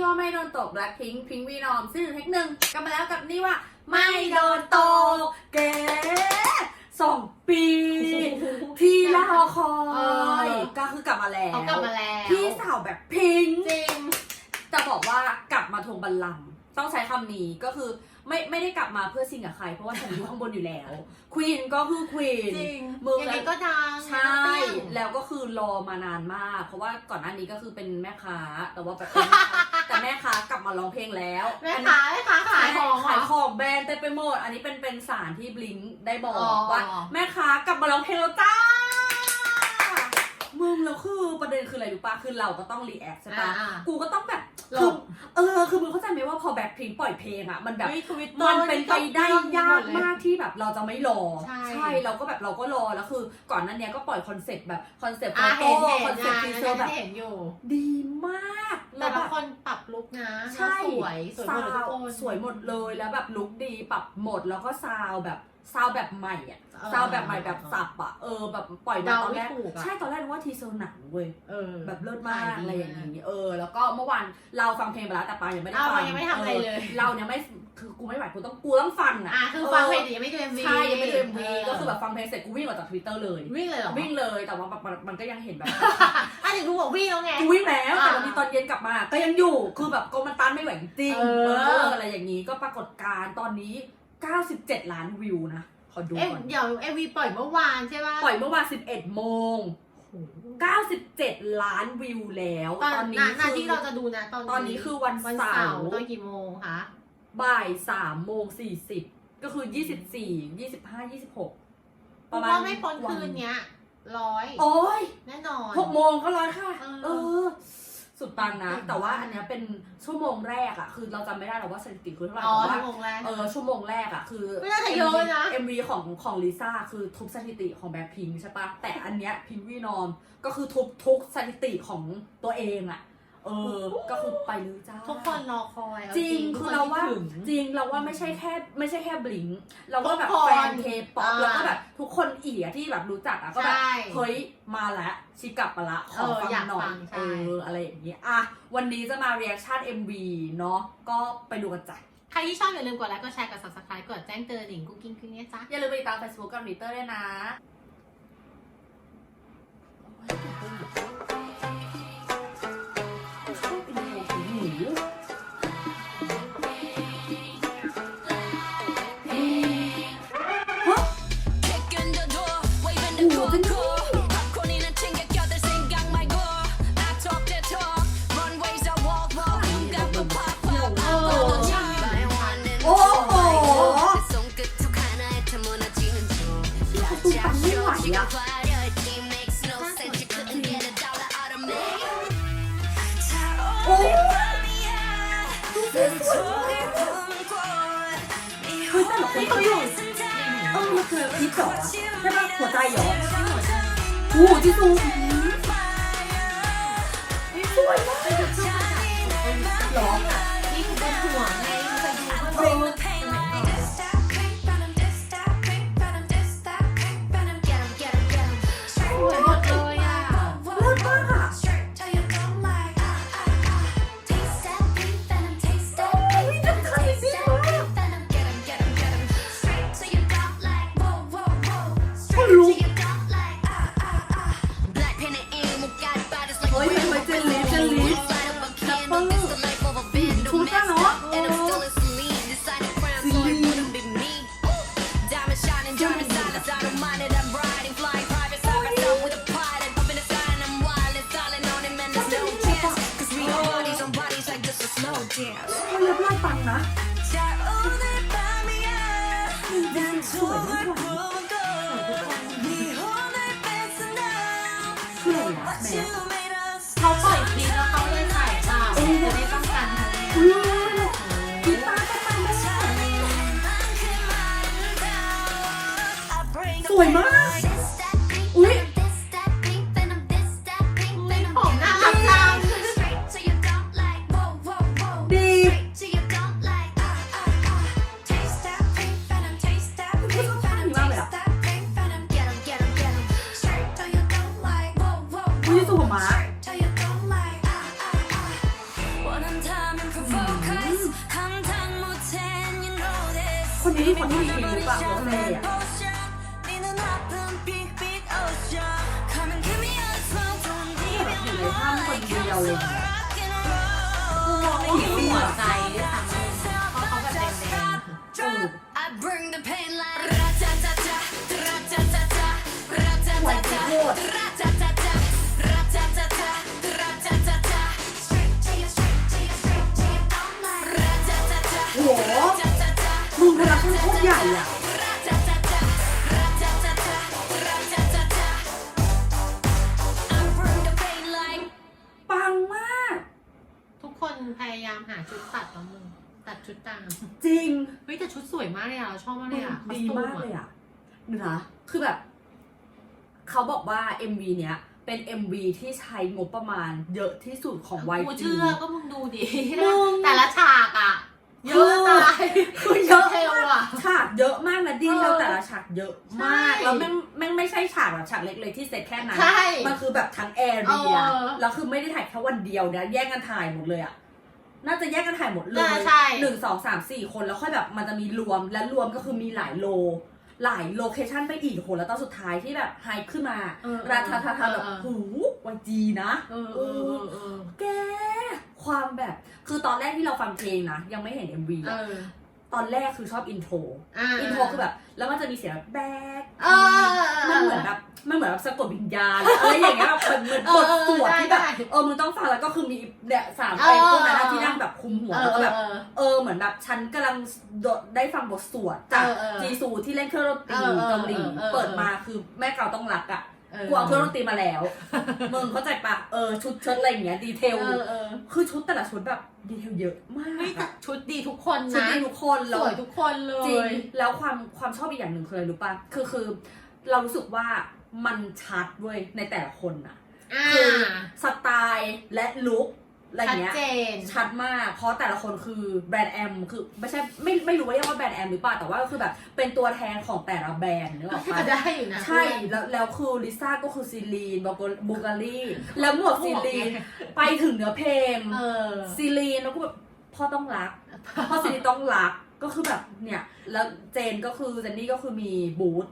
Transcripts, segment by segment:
นี่ว่าไม่โดนตกแบล็คพิงพิงวีนอมซึ่งเทคหนึ่งกลับมาแล้วกับนี่ว่า ไม่โดนตกเก๋สองปี ที่รอคอยเออก็คือกลับมาแล้วเขากลับมาแล้ว พี่สาวแบบพิงจริงจะบอกว่ากลับมาทวงบัลลังก์ ต้องใช้คำนี้ก็คือไม่ไม่ได้กลับมาเพื่อซิงกับใคร เพราะว่าฉันอยู่ข้างบนอยู่แล้ว ควีนก็คือควีนจริงมึงยังไงก็ดังใช่ แล้วก็คือรอมานานมาก เพราะว่าก่อนหน้านี้ก็คือเป็นแม่ค้า แต่ว่าแบบเป็นแม่ค้าแต่แม่ค้ากลับมาร้องเพลงแล้วแม่อันค้านี้แม่ค้าขายของเหรขายอของแบรนด์เต็มไปหมด อันนี้เป็นเป็นสารที่บลิงได้บอกอ๋อว่าแม่ค้ากลับมาร้องเพลงแล้วจ้ามึงแล้วคือประเด็นคืออะไรรู้ปะคือเราก็ต้องรีแอคใช่ปะอ่ากูก็ต้องแบบหล คือบเออ คือมึงเข้าใจไหมว่าพอแบ็คพิงปล่อยเพลงอะมันแบบเฮ้ย Twitter มันเป็นไปได้ยากเลยมากที่แบบเราจะไม่รอ ใช่เราก็แบบเราก็รอ แล้วคือก่อนหนั้นเนี้ยก็ปล่อยคอนเซ็ปต์แบบคอนเซ็ปต์โฟอะโต้เห็นเห็นคอนเซ็ปงาต์นทีนะเซอร์แบบเห็นอยู่ดีมาก แต่แล้วแบละบคนปรับลุกนะใช่สวย สวยหมดเลยทุกคนสวยหมดเลย แล้วแบบลุคดี ปรับหมด แล้วก็ซาวแบบซาวแบบใหม่อะเออซาวแบบใหม่แบบสับอะเออแบบปล่อยมาเดาตอนไม่แรกถูกอะใช่ตอนแรกนึกว่าทีเซอร์หนังเว้ยเออแบบเลิศมากขายดีอะไรอย่างมากนี้เออ แล้วก็เมื่อวานเราฟังเพลงไปแล้วแต่ปายังไม่ได้อ้าวฟังยังไม่ทำอะไรเลย เราเนี่ยไม่คือกูไม่ไหวกูต้องกูต้องฟังอะอะคือฟังเพลงแต่ยังไม่ดูเอ็มวีใช่ยังไม่ดูเอ็มวีก็คือแบบฟังเพลงเสร็จกูวิ่งออกจากทวิตเตอร์เลยวิ่งเลยเหรอวิ่งเลยแต่ว่าแบบมันมันก็ยังเห็นแบบอะถึงกูบอกวิ่งแล้วไงกูวิ่งแล้วอ่าแต่วันนี้ตอนเย็นกลับมา ก็ยังอยู่คือแบบก็มันต้านไม่ไหวจริงเออเอออะไรอย่างนี้ก็ปรากฏการณ์ตอนนี้ 97 ล้านวิวนะ ขอดูเอ็มก่อน เดี๋ยวเอ็มวีปล่อยเมื่อวานใช่ป่ะ ปล่อยเมื่อวาน 11 โมง 97 ล้านวิวแล้วตอนตอนนี้นานาคือที่เราจะดูนะตอนตอนนี้คือวันวันเสาเสาร์ร์ตอนกี่โมงคะ บ่าย3โมง40 ก็คือ 24 25 26ประมาณว่าไม่พ้นคืนเนี้ยร้อยโอ้ยแน่นอนหกโมงก็ร้อยค่ะ เออ เออ สุดปังนะเก่งมากแต่ว่าอันเนี้ยเป็นชั่วโมงแรกอะคือเราจำไม่ได้หรอกว่าสถิติคือเท่าไหร่อ๋อแต่ชั่ว่าวโมงแรก เออชั่วโมงแรกอะคือไม่น่าจะเยอะนะ เอ็มวีของของลิซ่าคือทุบสถิติของแบ็คพิงใช่ปะแต่อันเนี้ยพิงวีนอมก็คือทุบทุกสถิติของตัวเองอะ เออ ก็คือไปเลยจ้า ทุกคนรอคอยเอาจริงทุกคือนเราว่าดถึงจริงเราว่าไม่ใช่แค่ไม่ใช่แค่บลิงเราว่าแบบทุกคนแฟนเคป๊อปอ่าแล้วก็แบบทุกคนอีอะที่แบบรู้จักอะก็แบบใช่เฮ้ยมาแล้วชิกลับมาละขอเออฟังอยากหน่อฟัยงใช่เอออะไรอย่างนี้อะวันนี้จะมา reaction MV เนาะก็ไปดูกันจ้ะใครที่ชอบอย่าลืมกดไลค์กดแชร์กด subscribe กดแจ้งเตือนหลิงกุ๊กกิ้งกิ้งเนี่ยจ้าอย่าลืมไปติดตาม Facebook กับ Twitter ด้วยนะ หรอนี่คือเป็นห่วงไงเคยดูว่า bring ส สวยมากเลยอะเราชอบมากเลยอะดีมากเลยอะเนะคือแบบ เขาบอกว่า MV เนี้ยเป็น MV ที่ใช้งบประมาณเยอะที่สุดของ YG กูเชื่อก็มึงดูดิมึงแต่ละฉากอะเยอะตายคือเยอะเทลอะฉากเยอะมากนะดีเทลแต่ละฉากเยอะมากใช่แล้วแม่งแม่งไม่ใช่ฉากแบบฉากเล็กๆที่เซตแค่นั้นใช่มันคือแบบทั้งแอเรียเออแล้วคือไม่ได้ถ่ายแค่วันเดียวนะแย่งกันถ่ายหมดเลยอะ น่าจะแยกกันถ่ายหมดเลน่ายใช่ หนึ่งสองสามสี่คนแล้วค่อยแบบมันจะมีรวมและรวมก็คือมีหลายโล หลายโลเคชั่นไปอีกโหแล้วตอนสุดท้ายที่แบบไฮขึ้นมา เออราคาทาทาแบบเออ หูวันจีนะ เออเออเออเออแก ความแบบ คือตอนแรกที่เราฟังเพลงนะ ยังไม่เห็น MV เออะอ ตอนแรกคือชอบอินโทรอ่าอินโทรคือแบบ แล้วมันจะมีเสียงแบบแบกเออมันเหมือนแบบมันเหมือนแบบสะกดวิญญาณหรืออะไรอย่างเงี้ยแบบเหมือนเหมือนบทสวดที่แบบเออเออได้เออมึงต้องฟังแล้วก็คือมีเนี่ยสามเอไอ้อพวกนั้นอะที่นั่งแบบคุมหัวเอแล้วอก็แบบเออเออเหมือนแบบฉันกำลังโดดได้ฟังบทสวดจากเออเออจีซูที่เล่นเครื่องดนตรีเออเออเกาหลีเออเออเปิดมาคือแม่เก่าต้องรักอะ เออ กูเอาเครื่องดนตรีมาแล้ว มึงเข้าใจปะเออชุดเชิ้ตอะไรอย่างเงี้ยดีเทล เออเออคือชุดแต่ละชุดแบบดีเทลเยอะมากไม่แต่อะชุดดีทุกคนชุดนะดีทุกคนสแล้ว วยทุกคนเลจริงย แล้วความความชอบอีกอย่างหนึ่งคืออะไรรู้ปะคือคือ เรารู้สึกว่ามันชัดเว้ยในแต่ละคนอะ อ่า คือสไตล์และลุค อะไรชัดเงี้ยเจน ชัดมาก เพราะแต่ละคนคือแบรนด์แอมคือไม่ใช่ไม่ไม่รู้ว่าเรียกว่าแบรนด์แอมหรือเปล่าแต่ว่าก็คือแบบเป็นตัวแทนของแต่ละแบรนด์นึกออกปะก็ได้อยู่นะ ใช่แล้วแล้วคือลิซ่าก็คือซีลีนบอกบูกาลีแล้วหมวกซีลีน ไปถึงเนื้อเพลงเออ ซีลีนแล้วก็แบบพ่อต้องรัก พ่อซีลีนต้องรักก็คือแบบเนี่ย แล้วเจนก็คือเจนนี่ก็คือมีบูธ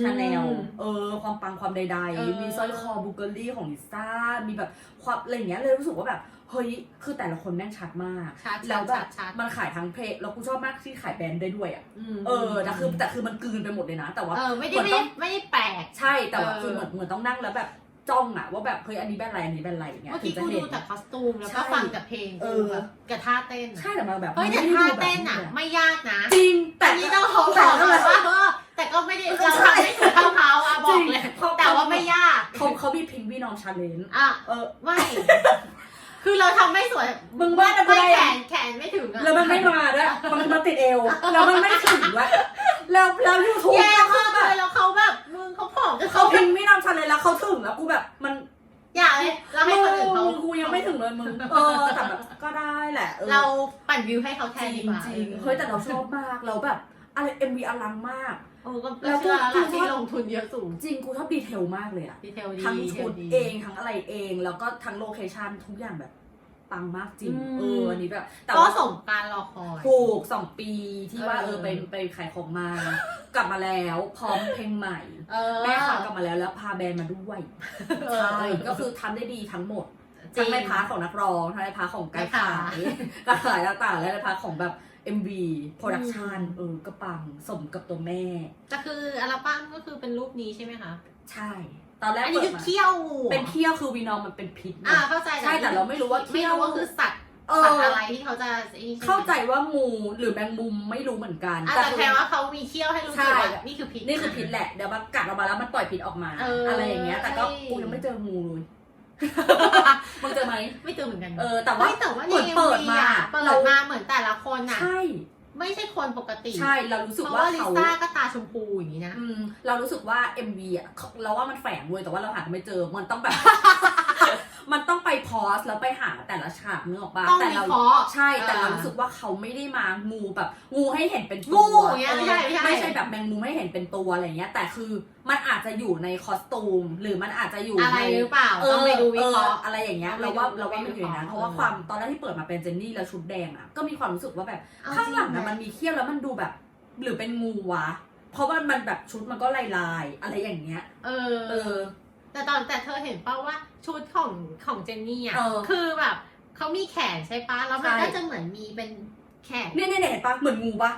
ชาแนลเออ ความปังความใดเออ ๆ มีสร้อยคอบูเกอรี่ของลิซ่ามีแบบความอะไรอย่างเงี้ยเลยรู้สึกว่าแบบ เฮ้ยคือแต่ละคนแม่งชัดมากชัดแล้ชัวดแบชับดชัด มันขายทั้งเพลงแล้วกูชอบมากที่ขายแบรนด์ได้ด้วยอะมเออแต่คือแต่คือมันกลืนไปหมดเลยนะ แต่ว่า เออไม่ได้เหมือนไม่ต้ได้องไม่ได้แปลก ใช่แต่ว่าเออ คือเหมือนเหมือนต้องนั่งแล้วแบบจ้องอะว่าแบบเฮ้ยอันนี้แบรนด์อะไรอันนี้แบรนด์อะไรอย่างเงี้ยเมื่อถึกี้งจะกูเห็ดูน แต่คอสตูมแล้วใช่ก็ฟังแต่เพลงเอกูอแบบกับท่าเต้นใช่แต่มาแบบเฮ้ยแต่ไม่ได้ท่าดูแบบเต้นอะ ไม่ยากนะจริงแต่อันนี้ต้องเขาแต่บอกก็เลแบบยว่าเออแต่ก็ไม่ได้เออเราใช่ทำไม่ถึงเท่าเขาอะบอกเลย จริงเขาแต่ว่าไม่ยากเขาเขามีพิงพี่น้องชาเลนจ์อะ เออ ไม่ คือเราทำไม่สวยมึงว่าทำไมไม่แขอะ นแขนไม่ถึงอะแล้วมันไม่มาด้วยมันมาติดเอว แล้วมันไม่ถึงด้วยแล้วแล้วยูทูบแย่ก็คืมาอกแบเลบยแล้วเขาแบบมึงเขาผอมจนเขาเขาพิงไม่นำชันเลยแล้วเขาถึงแล้วกูแบบมันอยากเลยเราให้คนอื่นเขามึงกูยังไม่ถึงเลยมึง เออแต่แบบก็ได้แหละออ เราปั่นวิวให้เขาแทจนริดีงกว่า จริงเฮ้ยแต่เราชอบมากเราแบบอะไรเอ็มวีอลังมาก โอ้ก็แล้แล้ววก็เชื่อแล้วล่ะคือที่ว่าลงทุนเยอะสูง จริงกูชอบดีเทลมากเลยอะดีเทลดีทั้งดีเทชุลดดีเองทั้งอะไรเอง แล้วก็ทั้งโลเคชั่นทุกอย่างแบบปังมากจริงอืมเอออันนี้แบบแต่ก็ว่าสมการรอคอยถูกสองปีที่ว่าเอเอออไปไปขายของมากลับมาแล้วพร้อมเพลงใหม่เออแม่ค้ากลับมาแล้วแล้วพาแบรนด์มาด้วยเออใช่ก็คือทำได้ดีทั้งหมดจริงทั้งในพาร์ทของนักร้องทั้งในพาร์ทของการแม่ค้าขายการขายต่างๆและในพาร์ทของแบบ MV Production เออก็ปังสมกับตัวแม่ แต่คืออัลบั้มก็คือเป็นรูปนี้ใช่ไหมคะ ใช่ ตอนแรกอันนี้เปิคืดอมาเขี้ยวงูเป็นเคี้ยวคือวีนอมมันเป็นพิษนะอ่าเข้าใจใช่แต่เราไม่รู้ว่าไม่เขี้ยวรู้ว่าคือสัตว์เอสัตอว์อะไรที่เขาจะไอ้นี่ช่ไหมเข้าใจว่างูหรือแมงมุมไม่รู้เหมือนกันอะแต่แค่ว่าเขามีเขี้ยวให้รู้สึกว่าใช่นี่คือพิษนี่คือพิษแหละเดี๋ยวมันกัดออกมาแล้วมันปล่อยพิษออกมาเออออะไรอย่างเงี้ยแต่ก็ใช่กูยังไม่เจองูเลย มึงเจอไหมไม่เจอเหมือนกัน เออ แต่ว่า ไม่แต่ว่าเหมือนในเปิด MV มาอะเปิเราดมาเหมือนแต่ละคนอะใช่ ไม่ใช่คนปกติใช่ เรารู้สึกเพราะว่าว่าลิเขาซ่าก็ตาชมพูอย่างนี้นะ อืมเรารู้สึกว่า MV อะเราว่ามันแฝงเว้ยแต่ว่าเราหาไม่เจอ มันต้องแบบ มันต้องไปพอสแล้วไปหาแต่ละฉากนึกออกปะต้องแต่วิเราเคราะห์ใช่แต่เราอ่ารู้สึกว่าเขาไม่ได้มางูแบบ งูให้เห็นเป็นงูตัวอย่างเงี้ยไม่ใช่ไม่ใช่ ไม่ใช่แบบแมงมุมให้เห็นเป็นตัวอะไรเงี้ย แต่คือมันอาจจะอยู่ในคอสตูม หรือมันอาจจะอยู่อะไรใน หรือเปล่า ต้องไปดูวิเคราะห์ อออะไรอย่างเงี้ยต้องไปเราว่าดูเราว่ามันอยู่ในนั้นวิเพเคราะห์ราะว่าความตอนแรกที่เปิดมาเป็นเจนนี่แล้วชุดแดงอะก็มีความรู้สึกว่าแบบเอาข้างหลังจริอะงไหม มันมีเขี้ยวแล้วมันดูแบบ หรือเป็นงูวะ เพราะว่ามันแบบชุดมันก็ลายลายๆอะไรอย่างเงี้ย เอเออ อ แต่ตอนแต่เธอเห็นป่าว่า ชุดของของเจนนี่อะเออ คือแบบเขามีแขนใช่ปะแล้วมันใช่ก็จะเหมือนมีเป็นแขนเนี่ยเนี่ยเนี่ยเห็นปะเหมือนงูปะ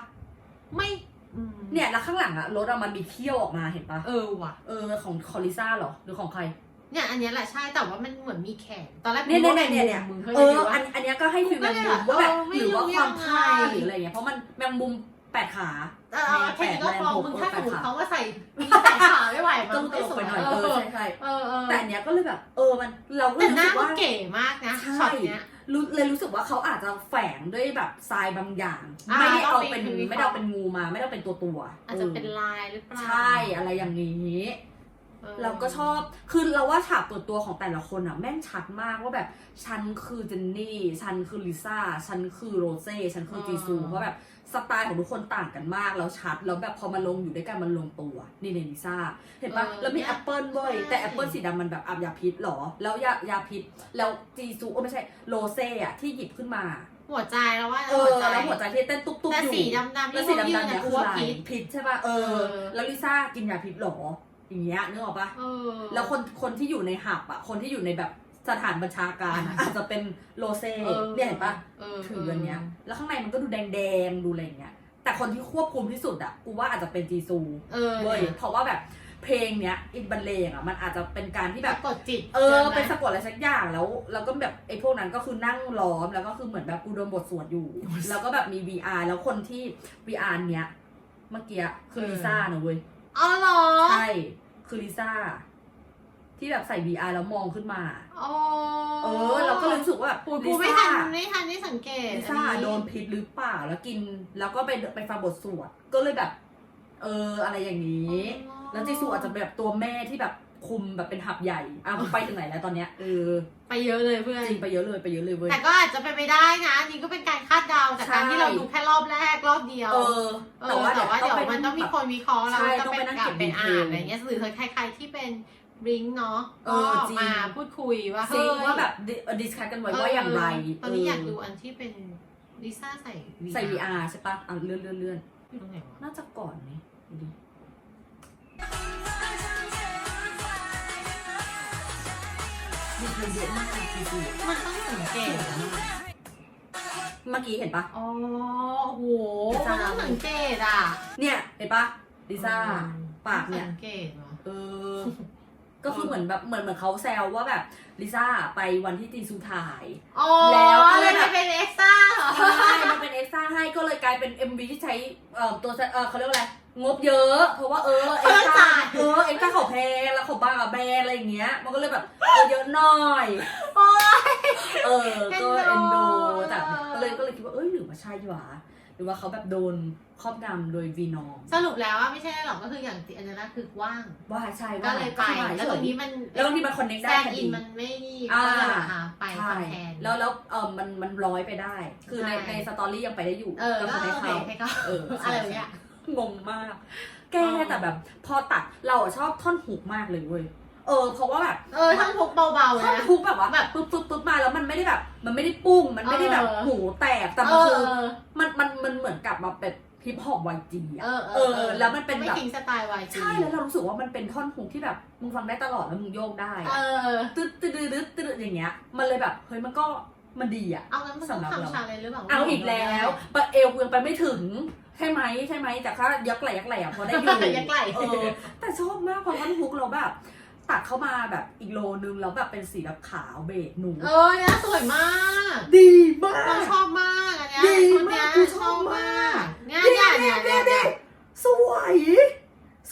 ไม่อืมเนี่ยแล้วข้างหลังอะรถอะมันมีเขี้ยวออกมาเห็นปะเออว่ะ เออของคอลิซ่าเหรอหรือของใคร เนี่ยอันเนี้ยแหละใช่แต่ว่ามันเหมือนมีแขนตอนแรกเนี่ยกูเนี่ยว่าเนี่ยเนี่ยมึงเคเอยอดูอัว่านอันเนี้ยก็ให้ฟิลแมงมุมกูก็เลยว่าแบบเออไม่หรือว่ารู้ความยังไงฆ่าหรืออะไรเงี้ยเพราะมันแมงมุม แปดขา เออแค่นี้ก็พอแปดมึงถ้าแปสดมมติขาเขามาใส่มีแต่ขาไม่ไหวก็มันตลกไปหน่อยเอเอออใช่ใช่เออเออแต่อันเนี้ยก็เลยแบบ เออมันเราก็แต่รู้หน้าสึกมันว่าเก๋มากนะใช่ช็อตเนี้ยรู้เลยรู้สึกว่าเขาอาจจะแฝงด้วยแบบทรายบางอย่างอ่าไม่ได้เอาต้องเป็นเป็นไม่ได้เอาเป็นงูมา ไม่ได้เอาเป็นตัวตัวอาจจะเป็นลายหรือเปล่าใช่อะไรอย่างนี้ออเราก็ชอบ คือเราว่าฉากเปิดตัวของแต่ละคนอะแม่งชัดมากว่าแบบ ฉันคือเจนนี่ ฉันคือลิซ่า ฉันคือโรเซ่ ฉันคือจีซู เพราะแบบ สไตล์ของทุกคนต่างกันมากแล้วชัด แล้วแบบพอมาลงอยู่ด้วยกันมันลงตัว นี่ในลิซ่า เห็นปะแล้วมีแอปเปิลด้วยแต่แอปเปิลสีดำมันแบบอับยาพิษหรอ แล้วยายาพิษ แล้วจีซูโอ้ไม่ใช่โรเซ่อะที่หยิบขึ้นมา หัวใจแล้วว่าเออ แล้วหัวใจที่เต้นตุ๊บๆแต่อยู่สีดำๆแล้วที่สีเขายืนดำๆเนี่ยนะคืกูอว่าอะไรผิดผิดใช่ป่ะเออ เออ แล้วลิซ่ากินยาพิษหรออย่างเงี้ยนึกออกปะเออ แล้วคนคนที่อยู่ในหับอะคนที่อยู่ในแบบ สถานบัญชาการอะอาจจะเป็นโรเซ่ออเนี่ยเห็นปะเออถืออันเนี้ย แล้วข้างในมันก็ดูแดงๆ ดูอะไรอย่างเงี้ย แต่คนที่ควบคุมที่สุดอะกูว่าอาจจะเป็นจีซูเออเว้ย เพราะว่าแบบเพลงเนี้ยอินบันเลงอะมันอาจจะเป็นการที่แบแบบ บกดจิตเออใช่ไหมเป็นสะกดอะไรสักอย่างแล้ว แล้วก็แบบไอ้พวกนั้นก็คือนั่งล้อมแล้วก็คือเหมือนแบบกูโดนบทสวดอยู่ แล้วก็แบบมี VR แล้วคนที่ VR เนี้ยเมื่อกี้คือลิซ่านะเว้ย อ๋อเหรอ ใช่ คือลิซ่า ที่แบบใส่ VR แล้วมองขึ้นมา อ๋อเออ เราก็เลยรู้สึกว่าแบบโอ้ยกูลิไม่ซ่าทันไม่ทันได้สังเกตลิซ่าอัโดนพิษหรือเปล่าแล้วกิน แล้วก็ไปไปฟังบทสวดก็เลยแบบ เอออะไรอย่างนี้ อ๋อแล้วจีซูอาจจะเป็นแบบตัวแม่ที่แบบคุมแบบเป็นหับใหญ่อะมึงไปถึงไหนแล้วตอนเนี้ยเออไปเยอะเลยเพื่อน จริงไปเยอะเลยไปเยอะเลยเว้ย แต่ก็อาจจะเป็นไปได้นะ อันนี่ก็เป็นการคาดเดาจากการใช่ ที่เราดูแค่รอบแรกรอบเดียวเออ เออแต่ว่าแต่ว่าเดี๋ยวไปมันต้องมีคนวิเคราะห์แล้วใช่ก็ต้องเป็ไปนนั่งกลัเก็บบเป็นอ่านดีเทลอะไรเงี้ยหรือใครๆที่เป็น ริงเนาะเอก็อจริง มาพูดคุยว่าซิงเฮ้ยว่าแบบดิสคัทกันไว้ว่าอย่างไรเตอนนี้อยากดูอันที่เป็นลิซ่าใส่ใส่ VR ใช่ปะอะเลื่อนเลื่อนเลื่อนอยู่ตรงไหนวะน่าจะก่อนนี่ดูดิดีเทลเยอะมากเลยจริงมันต้องสังเกตอะๆเมื่อกี้เห็นปะ อ๋อโหลิซ่ามันต้องสังเกตอะเนี่ย เห็นปะลิซ่าอืมปากเนี่ย สังเกตเหรอเออ ก็คือเหมือนแบบเหมือนเหมือนเขาแซวว่าแบบลิซ่าไปวันที่จีซูถ่าย อ๋อแล้วก็เลเลยยแบบเป็นเอ็กซ์ต้าเหรอ ใช่มันเป็นเอ็กซ์ตร้าให้ก็เลยกลายเป็น MV ที่ใช้เอ่อตัวเอ่อเขาเรียกว่าอะไร งบเยอะ เพราะว่าเออเอ็กซ์ตร้าเออเอ็กซ์ตร้าเขาแพงแล้วเขาบ้างอะแบรนด์อะไรอย่างเงี้ย มันก็เลยแบบเออเยอะหน่อย โอ๊ยเออ ก็เอ็เอ็นนดูดูแต่ก็เลยก็เลยคิดว่า เอ้ยหรือว่าใช่หวะหรือว่าเขาแบบโดนครอบงำโดยวีนอมสรุปแล้วว่าไม่ใช่หรอกก็คืออย่างที่อันนั้นคือว่าง ว่าใช่ก็ว่าเลยไปก็คือแล้วตรงนี้มันแล้วบางทีมันคอนเน็กแซได้งพออิดี นมันไม่นี่อ่าก็เลยแบบอะไปใช่ทำแทน แล้วแล้วเออมันมันร้อยไปได้ คือในใช่ ในสตอรี่ยังไปได้อยู่เออแล้วก็คนโอให้เคเขา ให้เขาเอออะไรอย่างเงี้ย งงมาก แกแต่แบบพอตัดเราอะชอบท่อนฮุกมากเลยเว้ย เออ เพราะว่าแบบเออทั้งพกเบาๆท่อนนะฮุกแบบว่าแบบปึ๊บปึ๊บปึ๊บมาแล้วมันไม่ได้แบบ มันไม่ได้ปุ้ง มันไม่ได้แบบเออ หูแตกแต่เอมันอคือมันมันมันเหมือนกลับมาเป็น ฮิปฮอปวายจีอะเออเออแล้วมันเป็นไม่แบบทิ้งสไตล์วายจีใช่แล้วเรารู้สึกว่ามันเป็นท่อนฮุกที่แบบมึงฟังได้ตลอดแล้วมึงโยกได้เออะอตึ๊ดตึ๊ดตึ๊ดตึ๊ดตึ๊ดอย่างเงี้ย มันเลยแบบเฮ้ยมันก็มันดีอะเอางั้นมึงต้องสำหรับเราทำชาเลนจ์หรือเปล่าเอาอีกแล้วปะเอวยังไปไม่ถึงใช่ไหมใช่ไหมแต่ถ้ายักไหลยักไหลอะพอได้อยู่ยักไหล่เออแต่ชอบมากเพราะว่าฮุกเราแบบ ตัดเข้ามาแบบอีกโลนึงแล้วแบบเป็นสีแบบขาวเบจหนู เออเนี่ยสวยมากดีมาเราก ชอบมากอันเนี้ยดีชุดเนี้ยมากกูชชออบบมามากกเนี่ยเนี่ยเนี่ยเนี่ยเนี่ยสวย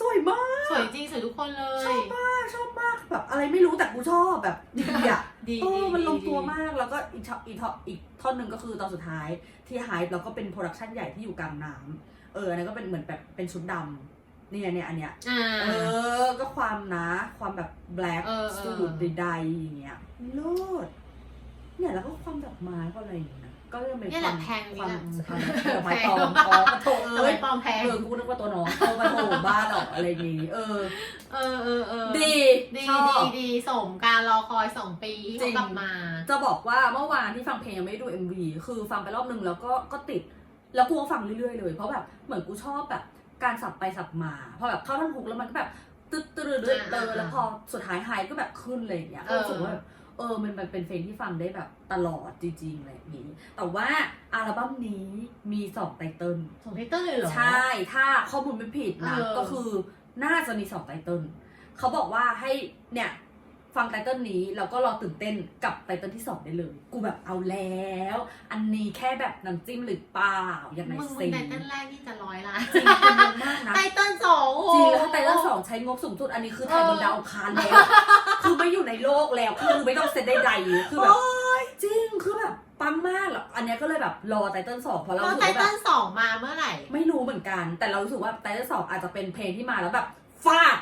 สวยมาก สวยจริงสวยทุกคนเลชย อบมาก ชอบมากแบบอะไรไม่รู้แต่กูชอบแบบดีอะ ดีเออดีมันลงดีตัวมาก แล้วก็อีกท่อนอีกท่อนอีกท่อนหนึ่งก็คือตอนสุดท้ายที่ไฮป์แล้วก็เป็นโปรดักชันใหญ่ที่อยู่กลางน้ำเอออันนั้นก็เป็นเหมือนแบบเป็นชุดดำ เนี่ยเนี่ยอันเนี้ยอ่า เออ ก็ความนะความแบบแบล็กเออเออ สูตรใดๆอย่างเงี้ยโลดเนี่ยแล้วก็ความดอกไม้ก็อะไรอย่างเงี้ยนะก็เริ่มเป็นเนี่ยคแหวาละมแพงความนี่แหละดอกไม้ปลอมอ๋อปะโถทำเอ้ไมยปลอมแพงเออกูนึกว่าตัวน้องเอามาโถบ้าหรอกอะไรอย่างงี้เออ เออเออเออดีดีชอดีบดีสมการรอคอยสองปีที่จริเขาง กลับมา จะบอกว่าเมื่อวานที่ฟังเพลงยังไม่ได้ดู MV คือฟังไปรอบนึงแล้วก็ก็ติด แล้วกูก็ฟังเรื่อยๆเลย เพราะแบบเหมือนกูชอบแบบ การสับไปสับมา พอแบบเข้าท่อนฮุกแล้วมันก็แบบตึ๊ดตึ๊ดตึ๊ดเตอแล้วพอสุดท้ายไฮก็แบบขึ้นเลยอย่างเงี้ยเออรู้สึกว่าแบบเออมันมันเป็นเพลงที่ฟังได้แบบตลอดจริงๆอะไรอย่างนี้ แต่ว่าอัลบั้มนี้มีสองไตเติลสองไทเตอร์เลยเหรอ ใช่ ถ้าข้อมูลไม่ผิดนะเออก็คือน่าจะมีสองไตเติลเขาบอกว่าให้เนี่ย ฟังไตเติลนี้แล้วก็รอตื่นเต้นกับไตเติลที่สองได้เลย กูแบบเอาแล้ว อันนี้แค่แบบน้ำจิ้มหรือเปล่าอย่างไรมึงมึสิงไทเติ้ลแรกนี่จะร้อยล้านจริงเป็นเยอะมากนะไทเติ้ลสองโอ้โหจริงแล้วไตเติลสองใช้งบสูงสุดอันนี้คือถ่ายบนดาวอังคารแล้วคือไม่อยู่ในโลกแล้วคือไม่ต้องเซ็ตใดๆคือแบบจริงคือแบบปั๊มมากแล้วอันเนี้ยก็เลยแบบรอไตเติลสองเพราะเราแล้วรู้สึไทกว่าแบเติ้บลสองมาเมื่อไหร่ ไม่รู้เหมือนกัน แต่เรารู้สึกว่าไตเติ้ลสองอาจจะเป็นเพลงที่มาแล้วแบบฟาด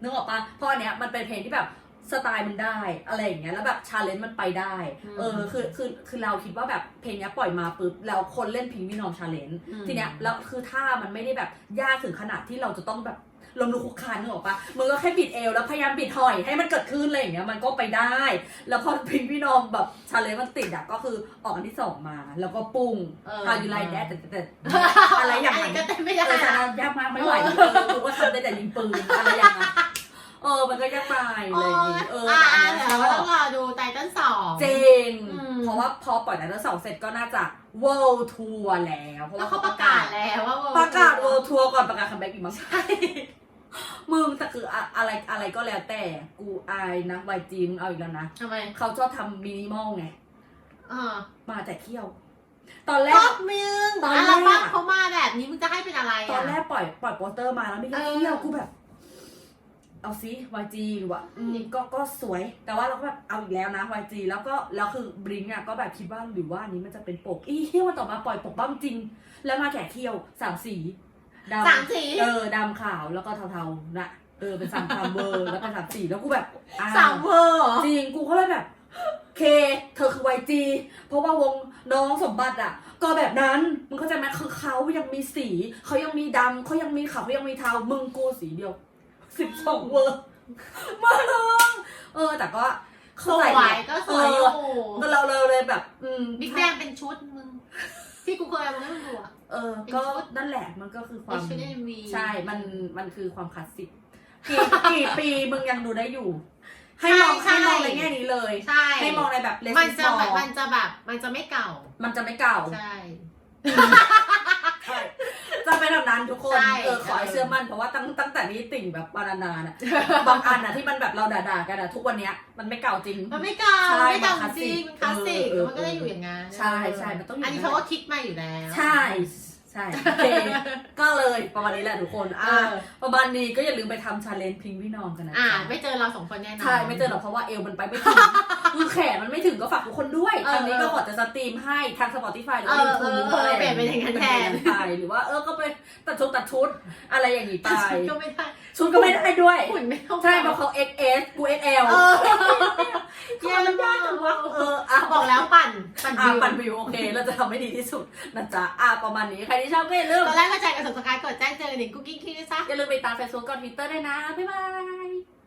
นึกออกปะเพราะอันเนี้ยมันเป็นเพลงที่แบบ สไตล์มันได้อะไรอย่างเงี้ยแล้วแบบชาเลนจ์มันไปได้อืมเออคือคือคือเราคิดว่าแบบเพลงเนี้ยปล่อยมาปุ๊บแล้วคนเล่นพิงพี่น้องชาเลนจ์อืมทีเนี้ยแล้วคือท่ามันไม่ได้แบบยากถึงขนาดที่เราจะต้องแบบลมลุกคลุกคลานนึกออกปะมึงก็แค่บิดเอวแล้วพยายามบิดหอยให้มันเกิดขึ้นอะไรอย่างเงี้ยมันก็ไปได้ แล้วพอพิงพี่น้องแบบชาเลนจ์มันติดอะก็คือออกอันที่สองมา แล้วก็ปุ้งเออพายุไรแดดแต่แต่แต่อะไรอย่างอันนั้นี้นก็เต้นไม่เอได้อแต่นั้นยากมากไม่ไหวเออกูก็ทำได้แต่ยิงปืนอะไรอย่างเงี้ย เออ มันก็ยากไปอะไรอย่างงี้เอออ่าแต่อันเนี้ยแต่ชเราอบต้องรอดูไทเติ้ลสองจริงอืม เพราะว่าพอปล่อยแต่ละสองเสร็จก็น่าจะ world tour แล้วเพราะแล้วว่าเขาประกาศแล้วว่าประกาศ world tour ก่อนประกาศคัมแบ็กอีกมั้ง ใช่ มึงแต่คืออะอะไรอะไรก็แล้วแต่กูอายนะวายจีมงเอาอีกแล้วนะทำไมเขาชอบทำมินิมอลไง เออมาแต่เที่ยว ตอนแรก็ก มึงตอนอัแรลกบั้มเขามาแบบนี้มึงจะให้เป็นอะไรตอนอะแรกปล่อยปล่อยโปสเตอร์มาแล้วไม่ได้เออเที่ยวกูแบบ เอาซิ YG หรือว่าอืมก็ก็สวย แต่ว่าเราก็แบบเอาอีกแล้วนะ YG แล้วก็แล้วคือบริงอะก็แบบคิดว่าหรือว่าอันนี้มันจะเป็นปก อีเที่ยววันต่อมาปล่อยปกบ้างจริง แล้วมาแก่เที่ยวสามสีดำ สามสีเออดำขาวแล้วก็เทาๆนะเออเป็นสามคามเวอร์แล้วเป็นสามสีแล้วกูแบบอ้วสามเวอร์เหรอ จริงกูก็เลยแบบ เค เธอคือ YG เพราะว่าวงน้องสมบัติอะ ก็แบบนั้นมึงเข้าใจไหมคือเขายังมีสี เขายังมีดำเขายังมีขาวเขายังมีเทามึงกูสีเดียว สิบสองเวอร์มาเลยเออ แต่ก็สเข้าใจวยแหละก็สวยอยู่เออเราเราเลยแบบ อืมบิ๊กแบงเป็นชุดมึง ที่กูเคยเอามาให้มึงดูอะเออ ก็นั่นแหละมันก็คือคในวามชุดเอ็มวีใช่ มันมันคือความคลาสสิกกี่กี่ปีมึงยังดูได้อยู่ ให้มองให้มองในแง่นี้เลย ใช่ให้มองในแบบเลสมันจะซอแบบมันจะแบบ มันจะไม่เก่า มันจะไม่เก่า ใช่ใช่ จะเป็นแบบนั้นทุกคนใช่ เออขอให้เชื่อมั่นเพราะว่าตั้งตั้งแต่นี้ติ่งแบบมานานๆอะ บางอันอะที่มันแบบเราด่าๆกันอะทุกวันเนี้ยมันไม่เก่าจริง มันไม่เก่าใช่มันไม่เก่ามันคลาสจสิริกงมันคลาสสิกเออเออมันก็ได้อยู่อย่างนั้นใช่ใช่มันต้องอยู่ อันนี้เขาก็คิดมาอยู่แล้ว ใช่ ใช่โอเคก็เลย ประมาณนี้แหละทุกคนเออะอประมาณนี้ก็อย่าลืมไปทำชาเลนจ์พิงพี่น้องกันนะอ่าจ๊ะไม่เจอเราสองคนแน่นอน ใช่ไม่เจอหรอกเพราะว่าเอวมันไปไม่ถึงมือแขนมันไม่ถึงก็ฝากทุกคนด้วยเออทางนี้ก็ขอจะสตรีมให้ทาง Spotify หรือว่าเออ YouTube เออเอออะไรเปลี่ยนเป็นอย่างนั้นแทน ไปหรือว่าเออก็ไปตัดชุดตัดชุดอะไรอย่างนี้ไปชุดก็ไม่ได้ชุดก็ไม่ได้ด้วย หุ่นไม่เท่าใช่เพราะเขา XS กู XL เออทำไมมันยากจังวะเอออะ บอกแล้วปั่น ปั่นอะวิวปันวิวโอเค เราจะทำให้ดีที่สุดนะจ๊ะอะประมาณนี้ ใครที่ชอบก็อย่าลืม ตอนแรกก็แจกกับสมสกายกดแจ้งเจอหนิงกุ๊กกิ๊กคิวซะอย่าลืมไปตาม Facebook กับ Twitter ด้วยนะ บ๊ายบาย